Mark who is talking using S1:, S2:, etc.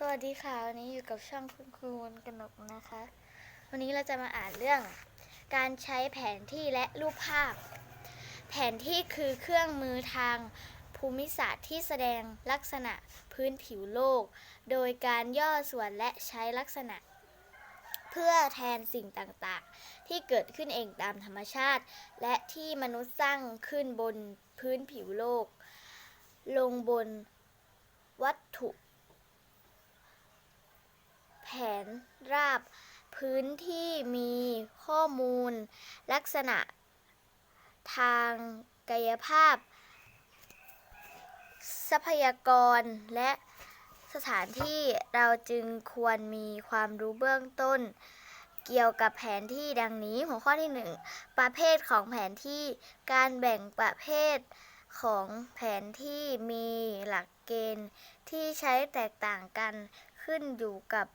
S1: สวัสดีค่ะ วันนี้อยู่กับช่องคุณครูวันกนกนะคะ วันนี้เราจะมาอ่านเรื่อง การใช้แผนที่และรูปภาพ แผนที่คือเครื่องมือทางภูมิศาสตร์ที่แสดงลักษณะพื้นผิวโลก โดยการย่อส่วนและใช้ลักษณะ เพื่อแทนสิ่งต่างๆ ที่เกิดขึ้นเองตามธรรมชาติ และที่มนุษย์สร้างขึ้นบนพื้นผิวโลก ลงบนวัตถุ แผ นราบ พื้นที่มีข้อมูล ลักษณะ ทางกายภาพ ทรัพยากรและสถานที่เราจึงควรมีความรู้เบื้องต้น เกี่ยวกับแผนที่ดังนี้หัวข้อที่ 1 ประเภทของแผนที่การแบ่งประเภทของแผนที่มีหลักเกณฑ์ที่ใช้แตกต่างกันขึ้นอยู่กับ